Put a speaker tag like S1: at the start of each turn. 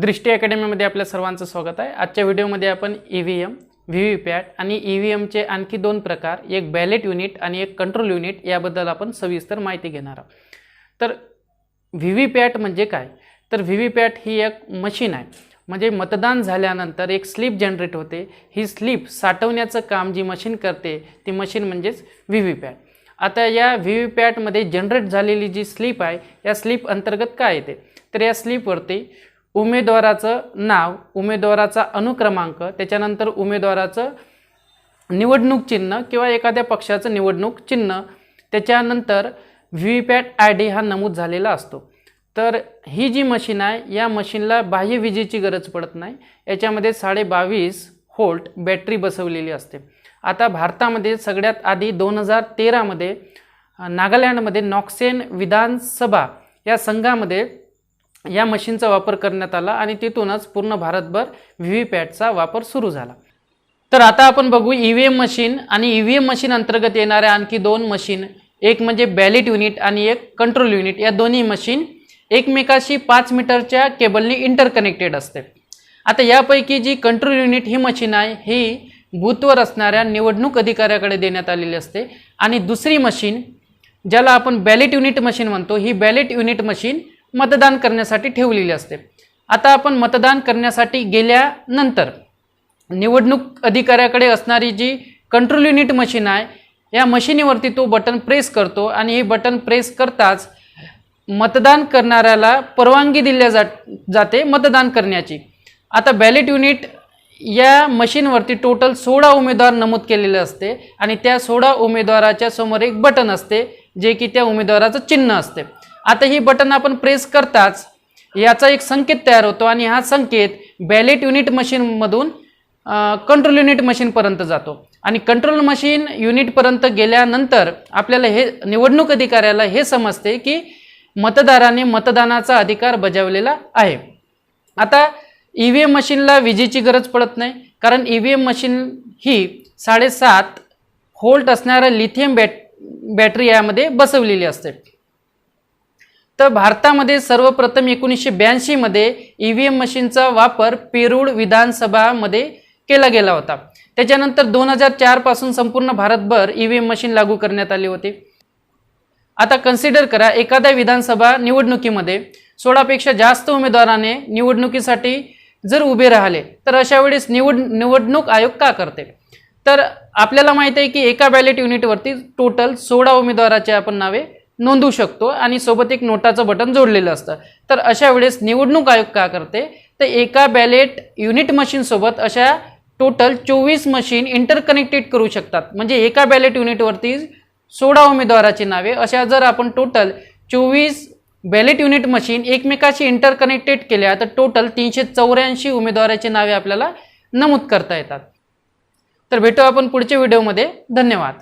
S1: दृष्टी अकॅडमीमध्ये आपल्या सर्वांचं स्वागत आहे. आजच्या व्हिडिओमध्ये आपण E V M V V PAT आणि ई व्ही एमचे आणखी दोन प्रकार एक बॅलेट युनिट आणि एक कंट्रोल युनिट याबद्दल आपण सविस्तर माहिती घेणार आहोत. तर व्ही व्ही पॅट म्हणजे काय? तर व्ही व्ही पॅट ही एक मशीन आहे. म्हणजे मतदान झाल्यानंतर एक स्लिप जनरेट होते. ही स्लिप साठवण्याचं काम जी मशीन करते ती मशीन म्हणजेच व्ही व्ही पॅट आता या व्ही व्ही पॅटमध्ये जनरेट झालेली जी स्लिप आहे या स्लिप अंतर्गत काय येते? तर या स्लिपवरती उमेदवाराचं नाव उमेदवाराचा अनुक्रमांक त्याच्यानंतर उमेदवाराचं निवडणूक चिन्ह किंवा एखाद्या पक्षाचं निवडणूक चिन्ह त्याच्यानंतर V V PAT I D हा नमूद झालेला असतो. तर ही जी मशीन आहे या मशीनला बाह्य विजेची गरज पडत नाही. याच्यामध्ये साडे बावीस होल्ट बॅटरी बसवलेली असते. आता भारतामध्ये सगळ्यात आधी दोन हजार तेरामध्ये नागालँडमध्ये नॉक्सेन विधानसभा या संघामध्ये या मशीनचा वापर करण्यात आला आणि तिथूनच पूर्ण भारतभर व्ही व्ही पॅटचा वापर सुरू झाला. तर आता आपण बघू ई व्ही एम मशीन आणि ई व्ही एम मशीन अंतर्गत येणाऱ्या आणखी दोन मशीन एक म्हणजे बॅलेट युनिट आणि एक कंट्रोल युनिट. या दोन्ही मशीन एकमेकाशी पाच मीटरच्या केबलनी इंटरकनेक्टेड असते. आता यापैकी जी कंट्रोल युनिट ही मशीन आहे ही बूथवर असणाऱ्या निवडणूक अधिकाऱ्याकडे देण्यात आलेली असते. आणि दुसरी मशीन ज्याला आपण बॅलेट युनिट मशीन म्हणतो ही बॅलेट युनिट मशीन मतदान करण्यासाठी ठेवलेली असते. आता आपण मतदान करण्यासाठी गेल्यानंतर निवडणूक अधिकाऱ्याकडे असणारी जी कंट्रोल युनिट मशीन आहे या मशिनीवरती तो बटन प्रेस करतो आणि हे बटन प्रेस करताच मतदान करणाऱ्याला परवानगी दिल्या जात जाते मतदान करण्याची. आता बॅलेट युनिट या मशीनवरती टोटल सोळा उमेदवार नमूद केलेले असते आणि त्या सोळा उमेदवाराच्या समोर एक बटन असते जे की त्या उमेदवाराचं चिन्ह असते. आता ही बटन आपण प्रेस करताच याचा एक संकेत तयार होतो आणि हा संकेत बॅलेट युनिट मशीनमधून कंट्रोल युनिट मशीनपर्यंत जातो. आणि कंट्रोल मशीन युनिटपर्यंत गेल्यानंतर आपल्याला हे निवडणूक अधिकाऱ्याला हे समजते की मतदाराने मतदानाचा अधिकार बजावलेला आहे. आता ई व्ही एम मशीनला विजेची गरज पडत नाही कारण ई व्ही एम मशीन ही साडेसात होल्ट असणाऱ्या लिथियम बॅट बॅटरी यामध्ये बसवलेली असते. तर भारतामध्ये सर्वप्रथम एकोणीसशे ब्याऐंशीमध्ये ई व्ही एम मशीनचा वापर पेरूळ विधानसभामध्ये केला गेला होता. त्याच्यानंतर दोन हजार चारपासून संपूर्ण भारतभर ई व्ही एम मशीन लागू करण्यात आली होती. आता कन्सिडर करा एखाद्या विधानसभा निवडणुकीमध्ये सोळापेक्षा जास्त उमेदवाराने निवडणुकीसाठी जर उभे राहिले तर अशा वेळेस निवड निवडणूक आयोग का करते? तर आपल्याला माहिती आहे की एका बॅलेट युनिटवरती टोटल सोळा उमेदवाराचे आपण नावे नोंदवू शकतो आणि सोबत एक नोटाचं बटन जोडलेलं असतं. तर अशा वेळेस निवडणूक आयोग का करते? तर एका बॅलेट युनिट मशीनसोबत अशा टोटल चोवीस मशीन इंटरकनेक्टेड करू शकतात. म्हणजे एका बॅलेट युनिटवरती सोळा उमेदवाराची नावे. अशा जर आपण टोटल चोवीस बॅलेट युनिट मशीन एकमेकाशी इंटरकनेक्टेड केल्या तर टोटल तीनशे चौऱ्याऐंशी उमेदवाराची नावे आपल्याला नमूद करता येतात. तर भेटू आपण पुढच्या व्हिडिओमध्ये धन्यवाद.